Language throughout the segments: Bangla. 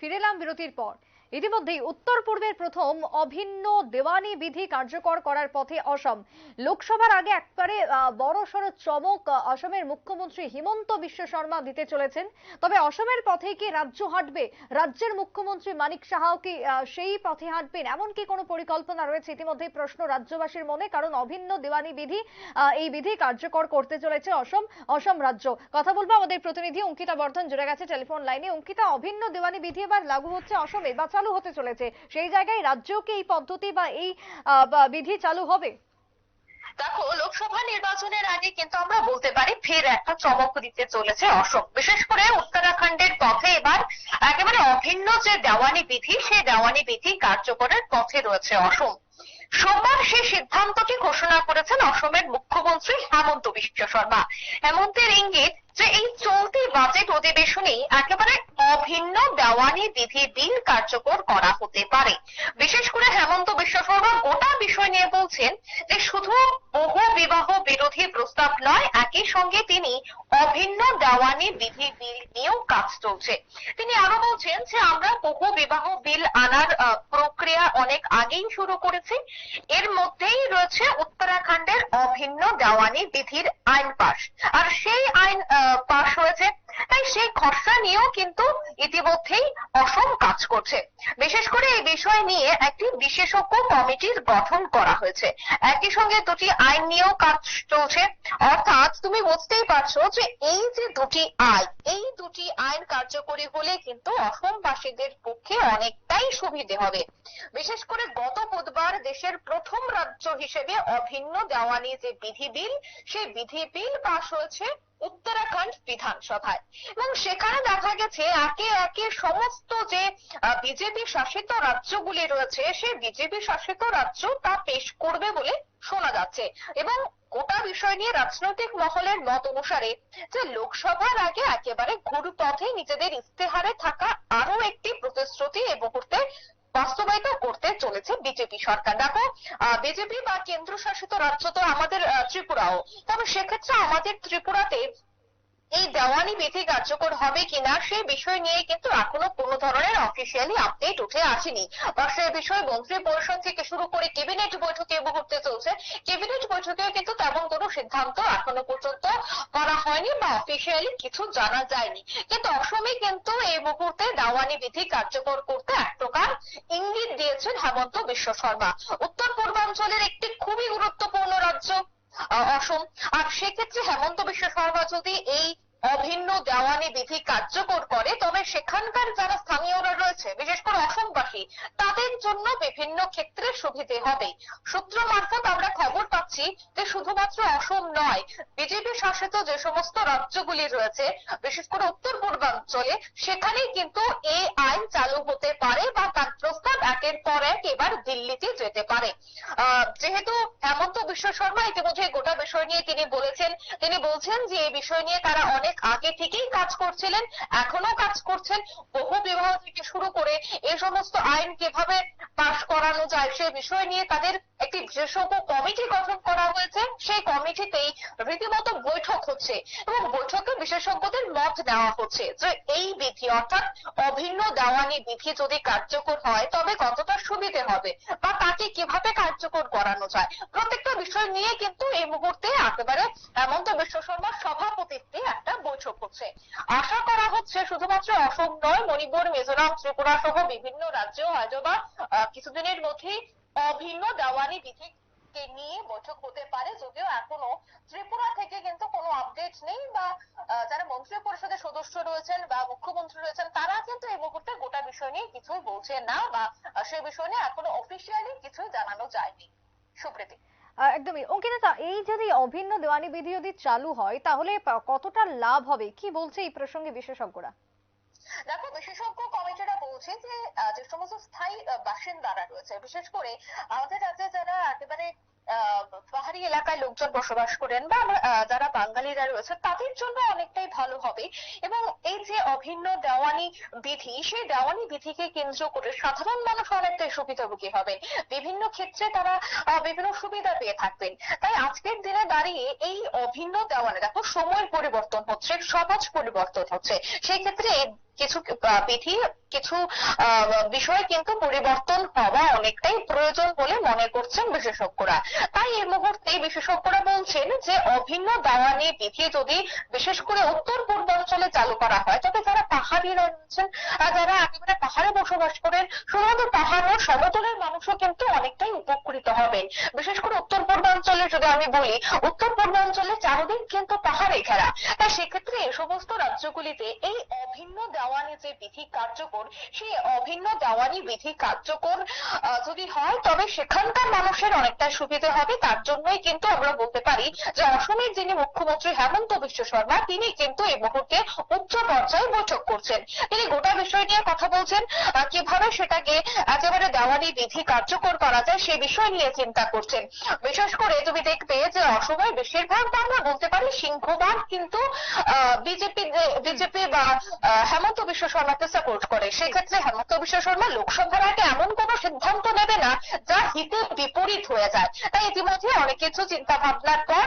ফিরে এলাম বিরতির পর। ইতিমধ্যেই উত্তর পূর্বের প্রথম অভিন্ন দেওয়ানি বিধি কার্যকর করার পথে অসম। লোকসভার আগে একবারে বড় সড় চমক অসমের মুখ্যমন্ত্রী হিমন্ত বিশ্ব শর্মা দিতে চলেছেন। তবে অসমের পথে কি রাজ্য হাঁটবে? রাজ্যের মুখ্যমন্ত্রী মানিক সাহাও কি সেই পথে হাঁটবেন? এমন কি কোনো পরিকল্পনা রয়েছে? ইতিমধ্যেই প্রশ্ন রাজ্যবাসীর মনে, কারণ অভিন্ন দেওয়ানি বিধি এই বিধি কার্যকর করতে চলেছে অসম অসম রাজ্য। কথা বলব আমাদের প্রতিনিধি অঙ্কিতা বর্ধন, জুড়ে গেছে টেলিফোন লাইনে। অঙ্কিতা, অভিন্ন দেওয়ানি বিধি এবার লাগু হচ্ছে অসমে। বা চালু হতে চলেছে। সেই জায়গায় রাজ্যেও কি এই পদ্ধতি বা এই বিধি চালু হবে? দেখো, লোকসভা নির্বাচনের আগে কিন্তু আমরা বলতে পারি, ফের একটা চমক দিতে চলেছে অশোক। বিশেষ করে উত্তরাখণ্ডের পথে এবার একেবারে অভিন্ন যে দেওয়ানি বিধি, সেই দেওয়ানি বিধি কার্যকরের পথে রয়েছে অসম। সোমবার সেই সিদ্ধান্তটি ঘোষণা করেছেন অসমের মুখ্যমন্ত্রী হেমন্ত বিশ্ব শর্মা। হেমন্তের ইঙ্গিত যে এই চলতি বাজেট অধিবেশনেই একেবারে অভিন্ন দেওয়ানি বিধি বিল কার্যকর করা হতে পারে। বিশেষ করে হেমন্ত বিশ্ব শর্মা গোটা বিষয় নিয়ে বলছেন যে শুধু বহু বিবাহ বিরোধী প্রস্তাব নয়, একই সঙ্গে তিনি অভিন্ন দেওয়ানি বিধি বিল নিয়েও কাজ চলছে। তিনি আরও বলছেন যে, আমরা বহু বিবাহ বিল আনার প্রক্রিয়া অনেক আগেই শুরু করেছি। এর মধ্যেই রয়েছে উত্তরাখণ্ডের অভিন্ন দেওয়ানি বিধির আইন পাশ। আর সেই আইন পাশ হয়েছে। তাই সেই খসড়া নিয়েও কিন্তু ইতিমধ্যেই অসম কাজ করছে। বিশেষ করে এই বিষয় নিয়ে একটি বিশেষজ্ঞ কমিটির গঠন করা হয়েছে। একই সঙ্গে দুটি আইন নিয়েও কাজ চলছে। অর্থাৎ তুমি বুঝতেই পারছ যে এই যে দুটি আইন, এই দুটি আইন কার্যকরী হলে কিন্তু অসমবাসীদের পক্ষে অনেকটাই সুবিধে হবে। বিশেষ করে গত বুধবার দেশের প্রথম রাজ্য হিসেবে অভিন্ন দেওয়ানি যে বিধি বিল, সেই বিধি বিল পাশ হয়েছে উত্তরাখণ্ড বিধানসভায়। এবং সেখানে দেখা গেছে একে একে সমস্ত যে বিজেপি শাসিত রাজ্যগুলি রয়েছে, সেই বিজেপি শাসিত রাজ্য তা পেশ করবে বলে শোনা যাচ্ছে। এবং গোটা বিষয় নিয়ে রাজনৈতিক মহলের মত অনুসারে যে লোকসভার আগে একেবারে ঘুরপথে নিজেদের ইস্তেহারে থাকা আরও একটি প্রতিশ্রুতি এ মুহূর্তে বাস্তবায়িত করতে চলেছে বিজেপি সরকার। দেখো বিজেপি বা কেন্দ্রশাসিত রাজ্য তো আমাদের ত্রিপুরাও। তবে সেক্ষেত্রে আমাদের ত্রিপুরাতে এই দেওয়ানি বিধি কার্যকর হবে কিনা সেই বিষয় নিয়ে কিন্তু এখনও কোনো ধরনের অফিসিয়ালি আপডেট উঠে আসেনি। সে বিষয়ে মন্ত্রী পরিষদ থেকে শুরু করে ক্যাবিনেট বৈঠকে এই মুহূর্তে চলছে। ক্যাবিনেট বৈঠকেও কিন্তু তেমন কোনো সিদ্ধান্ত এখনও পর্যন্ত করা হয়নি বা অফিসিয়ালি কিছু জানা যায়নি। কিন্তু অসমে কিন্তু এই মুহূর্তে দেওয়ানি বিধি কার্যকর করতে এক প্রকার ইঙ্গিত দিয়েছেন হেমন্ত বিশ্ব শর্মা। উত্তর পূর্বাঞ্চলের একটি খুবই গুরুত্বপূর্ণ রাজ্য অসম আর সেক্ষেত্রে হেমন্ত বিশ্ব শর্মা যদি এই অভিন্ন দেওয়ানি বিধি কার্যকর সেখানকার যারা স্থানীয়রা রয়েছে, বিশেষ করে অসমবাসী, তাদের জন্য বিভিন্ন ক্ষেত্রে সুবিধে হবে। সূত্র মারফত আমরা খবর পাচ্ছি যে শুধুমাত্র অসম নয়, বিজেপি শাসিত যে সমস্ত রাজ্যগুলি রয়েছে, বিশেষ করে উত্তর পূর্বাঞ্চলে, সেখানেই কিন্তু এই আইন চালু হতে পারে বা তার প্রস্তাব একের পর এক এবার দিল্লিতে যেতে পারে। যেহেতু হেমন্ত বিশ্ব শর্মা ইতিমধ্যে গোটা বিষয় নিয়ে তিনি বলেছেন, তিনি বলছেন যে এই বিষয় নিয়ে তারা অনেক আগে থেকেই কাজ করছিলেন এখনও কাজ করছেন। বহু বিবাহ থেকে শুরু করে এই সমস্ত আইন কীভাবে পাশ করানো যায় সে বিষয় নিয়ে তাদের একটি বিশেষজ্ঞ কমিটি গঠন করা হয়েছে। সেই কমিটিতেই রীতিমতো বৈঠক হচ্ছে এবং বৈঠকে বিশেষজ্ঞদের মত নেওয়া হচ্ছে যে এই বিধি অর্থাৎ অভিন্ন দেওয়ানি বিধি যদি কার্যকর হয়, তবে কতটা সুবিধে হবে বা তাকে কীভাবে কার্যকর করানো যায়? প্রত্যেকটা বিষয় নিয়ে কিন্তু এই মুহূর্তে একেবারে হেমন্ত বিশ্ব শর্মার সভাপতিত্বে একটা বৈঠক হচ্ছে। আশা করা হচ্ছে শুধুমাত্র অসম নয়, মণিপুর, মিজোরাম, ত্রিপুরা সহ বিভিন্ন রাজ্যেও হয়তোবা বা কিছুদিনের মধ্যেই অভিন্ন দেওয়ানি বিধি কে নিয়ে বৈঠক হতে পারে, যদিও এখনও ত্রিপুরা থেকে কিন্তু কোনো আপডেট নেই বা যারা মন্ত্রী পরিষদের সদস্য রয়েছেন বা মুখ্যমন্ত্রী রয়েছেন, তারা কিন্তু এই মুহূর্তে গোটা বিষয় নিয়ে কিছুই বলছেন না বা সেই বিষয় নিয়ে এখনও অফিসিয়ালি কিছুই জানানো যায়নি। সুপ্রীতি। একদমই। অঙ্কিতা, এই যদি অভিন্ন দেওয়ানি বিধি যদি চালু হয়, তাহলে কতটা লাভ হবে? কি বলছে এই প্রসঙ্গে বিশেষজ্ঞরা? দেখো বিশেষজ্ঞ কমিটিরা বলছে যে যে সমস্ত স্থায়ী বাসিন্দারা রয়েছে বিশেষ করে আমাদের রাজ্যে যারা একেবারে আহ, পাহাড়ি এলাকায় লোকজন বসবাস করেন বা যারা বাঙালিরা রয়েছে, তাদের জন্য অনেকটাই ভালো হবে। এবং এই যে অভিন্ন দেওয়ানি বিধি, সেই দেওয়ানি বিধিকে কেন্দ্র করে সাধারণ মানুষ অনেকটাই সুবিধাভোগী হবে বিভিন্ন ক্ষেত্রে তারা বিভিন্ন সুবিধা পেয়ে থাকবেন। তাই আজকের দিনে দাঁড়িয়ে এই অভিন্ন দেওয়ানি, দেখো সময়ের পরিবর্তন হচ্ছে, সমাজ পরিবর্তন হচ্ছে। সেই ক্ষেত্রে কিছু বিধি, কিছু বিষয়ে কিন্তু পরিবর্তন হওয়া অনেকটাই প্রয়োজন বলে মনে বিশেষজ্ঞরা। তাই এই মুহূর্তে বিশেষজ্ঞরা বলছেন যে, অভিন্ন দেওয়ানি বিধি যদি বিশেষ করে উত্তর পূর্বাঞ্চলে চালু করা হয়, তবে যারা পাহাড়ি রয়েছেন যারা একেবারে পাহাড়ে বসবাস করেন, শুধুমাত্র পাহাড় ও সমতলের মানুষও কিন্তু অনেকটাই উপকৃত হবেন। বিশেষ করে উত্তর পূর্বাঞ্চলে যদি আমি বলি, উত্তর পূর্বাঞ্চলে চারদিক কিন্তু পাহাড়ে ঘেরা। তাই সেক্ষেত্রে এই সমস্ত রাজ্যগুলিতে এই অভিন্ন দেওয়ানি যে বিধি কার্যকর, সেই অভিন্ন দেওয়ানি বিধি কার্যকর যদি হয়, তবে সেখানকার মানুষের অনেকটা সুবিধা হবে। তার জন্যই কিন্তু আমরা বলতে পারি যে অসমের যিনি মুখ্যমন্ত্রী হেমন্ত বিশ্ব শর্মা, তিনি কিন্তু এই মুহূর্তে উচ্চ পর্যায়ে বৈঠক করছেন তিনি গোটা বিষয় নিয়ে কথা বলছেন কীভাবে সেটাকে একেবারে দেওয়ানি বিধি কার্যকর করা যায় সে বিষয় নিয়ে চিন্তা করছেন। বিশেষ করে তুমি দেখবে যে অসমের বেশিরভাগ আমরা বলতে পারি সিংহভাগ, কিন্তু বিজেপি বিজেপি বা হেমন্ত বিশ্ব শর্মাকে সাপোর্ট করে। সেক্ষেত্রে হেমন্ত বিশ্ব শর্মা লোকসভার আগে এমন কোনো সিদ্ধান্ত নেবে না যা হিতে বিপরীত হয়ে যায়। তাই ইতিমধ্যে অনেক কিছু চিন্তা ভাবনার পর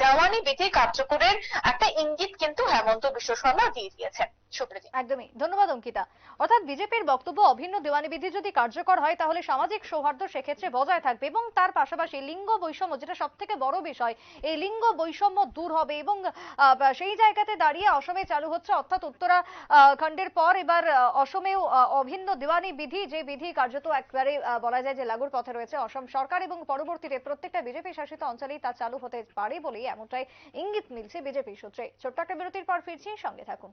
দেওয়ানি বিধি কার্যকরের একটা ইঙ্গিত কিন্তু হেমন্ত বিশ্ব শর্মা দিয়ে দিয়েছেন। সুপ্রীতি। একদমই। ধন্যবাদ, অঙ্কিতা। অর্থাৎ বিজেপির বক্তব্য অভিন্ন দেওয়ানি বিধি যদি কার্যকর হয়, তাহলে সামাজিক সৌহার্দ্য সেক্ষেত্রে বজায় থাকবে এবং তার পাশাপাশি লিঙ্গ বৈষম্য, যেটা সব থেকে বড় বিষয়, এই লিঙ্গ বৈষম্য দূর হবে এবং সেই জায়গাতে দাঁড়িয়ে অসমে চালু হচ্ছে, অর্থাৎ উত্তরা খণ্ডের পর এবার অসমেও অভিন্ন দেওয়ানি বিধি যে বিধি কার্যত একবারে বলা যায় যে লাগুর পথে রয়েছে অসম সরকার এবং পরবর্তীতে প্রত্যেকটা বিজেপি শাসিত অঞ্চলেই তা চালু হতে পারে বলেই এমনটাই ইঙ্গিত মিলছে বিজেপি সূত্রে। ছোট্ট একটা বিরতির পর ফিরছি, সঙ্গে থাকুন।